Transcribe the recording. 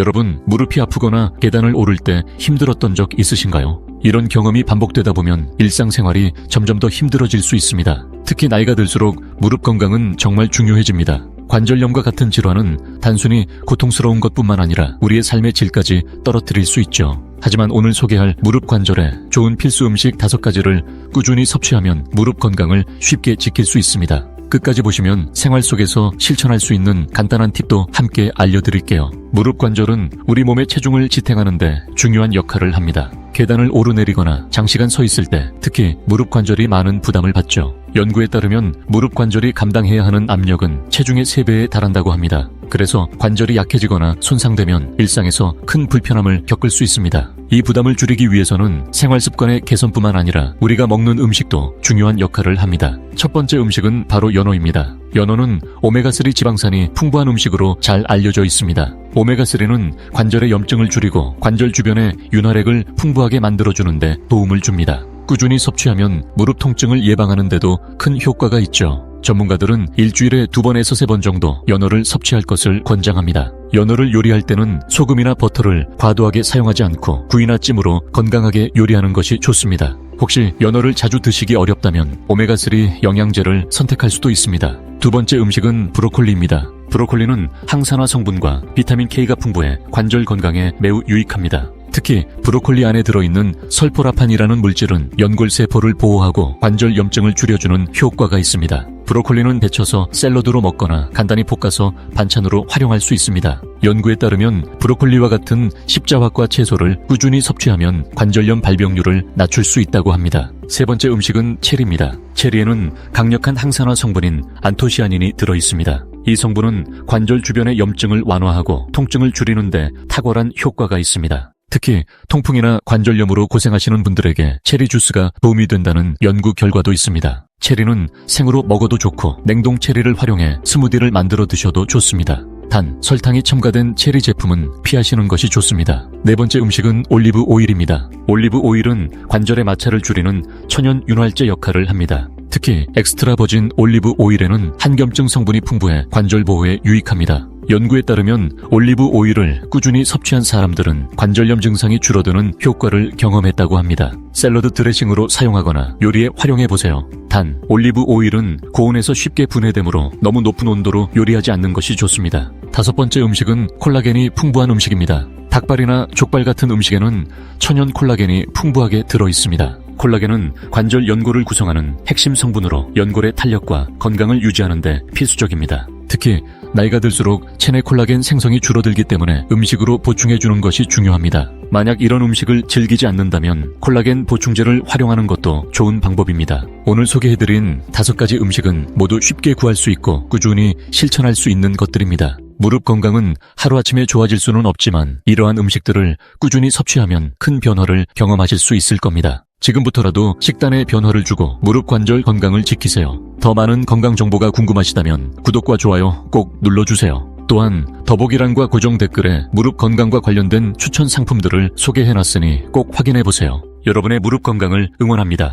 여러분, 무릎이 아프거나 계단을 오를 때 힘들었던 적 있으신가요? 이런 경험이 반복되다 보면 일상생활이 점점 더 힘들어질 수 있습니다. 특히 나이가 들수록 무릎 건강은 정말 중요해집니다. 관절염과 같은 질환은 단순히 고통스러운 것뿐만 아니라 우리의 삶의 질까지 떨어뜨릴 수 있죠. 하지만 오늘 소개할 무릎 관절에 좋은 필수 음식 다섯 가지를 꾸준히 섭취하면 무릎 건강을 쉽게 지킬 수 있습니다. 끝까지 보시면 생활 속에서 실천할 수 있는 간단한 팁도 함께 알려드릴게요. 무릎 관절은 우리 몸의 체중을 지탱하는데 중요한 역할을 합니다. 계단을 오르내리거나 장시간 서 있을 때 특히 무릎 관절이 많은 부담을 받죠. 연구에 따르면 무릎 관절이 감당해야 하는 압력은 체중의 3배에 달한다고 합니다. 그래서 관절이 약해지거나 손상되면 일상에서 큰 불편함을 겪을 수 있습니다. 이 부담을 줄이기 위해서는 생활 습관의 개선뿐만 아니라 우리가 먹는 음식도 중요한 역할을 합니다. 첫 번째 음식은 바로 연어입니다. 연어는 오메가3 지방산이 풍부한 음식으로 잘 알려져 있습니다. 오메가3는 관절의 염증을 줄이고 관절 주변의 윤활액을 풍부하게 만들어주는데 도움을 줍니다. 꾸준히 섭취하면 무릎 통증을 예방하는데도 큰 효과가 있죠. 전문가들은 일주일에 두 번에서 세 번 정도 연어를 섭취할 것을 권장합니다. 연어를 요리할 때는 소금이나 버터를 과도하게 사용하지 않고 구이나 찜으로 건강하게 요리하는 것이 좋습니다. 혹시 연어를 자주 드시기 어렵다면 오메가3 영양제를 선택할 수도 있습니다. 두 번째 음식은 브로콜리입니다. 브로콜리는 항산화 성분과 비타민 K가 풍부해 관절 건강에 매우 유익합니다. 특히 브로콜리 안에 들어있는 설포라판이라는 물질은 연골세포를 보호하고 관절 염증을 줄여주는 효과가 있습니다. 브로콜리는 데쳐서 샐러드로 먹거나 간단히 볶아서 반찬으로 활용할 수 있습니다. 연구에 따르면 브로콜리와 같은 십자화과 채소를 꾸준히 섭취하면 관절염 발병률을 낮출 수 있다고 합니다. 세 번째 음식은 체리입니다. 체리에는 강력한 항산화 성분인 안토시아닌이 들어 있습니다. 이 성분은 관절 주변의 염증을 완화하고 통증을 줄이는데 탁월한 효과가 있습니다. 특히 통풍이나 관절염으로 고생하시는 분들에게 체리 주스가 도움이 된다는 연구 결과도 있습니다. 체리는 생으로 먹어도 좋고 냉동 체리를 활용해 스무디를 만들어 드셔도 좋습니다. 단, 설탕이 첨가된 체리 제품은 피하시는 것이 좋습니다. 네 번째 음식은 올리브 오일입니다. 올리브 오일은 관절의 마찰을 줄이는 천연 윤활제 역할을 합니다. 특히 엑스트라 버진 올리브 오일에는 한겸증 성분이 풍부해 관절 보호에 유익합니다. 연구에 따르면 올리브 오일을 꾸준히 섭취한 사람들은 관절염 증상이 줄어드는 효과를 경험했다고 합니다. 샐러드 드레싱으로 사용하거나 요리에 활용해 보세요. 단, 올리브 오일은 고온에서 쉽게 분해되므로 너무 높은 온도로 요리하지 않는 것이 좋습니다. 다섯 번째 음식은 콜라겐이 풍부한 음식입니다. 닭발이나 족발 같은 음식에는 천연 콜라겐이 풍부하게 들어 있습니다. 콜라겐은 관절 연골을 구성하는 핵심 성분으로 연골의 탄력과 건강을 유지하는 데 필수적입니다. 특히 나이가 들수록 체내 콜라겐 생성이 줄어들기 때문에 음식으로 보충해 주는 것이 중요합니다. 만약 이런 음식을 즐기지 않는다면 콜라겐 보충제를 활용하는 것도 좋은 방법입니다. 오늘 소개해드린 다섯 가지 음식은 모두 쉽게 구할 수 있고 꾸준히 실천할 수 있는 것들입니다. 무릎 건강은 하루아침에 좋아질 수는 없지만 이러한 음식들을 꾸준히 섭취하면 큰 변화를 경험하실 수 있을 겁니다. 지금부터라도 식단에 변화를 주고 무릎 관절 건강을 지키세요. 더 많은 건강 정보가 궁금하시다면 구독과 좋아요 꼭 눌러주세요. 또한 더보기란과 고정 댓글에 무릎 건강과 관련된 추천 상품들을 소개해놨으니 꼭 확인해보세요. 여러분의 무릎 건강을 응원합니다.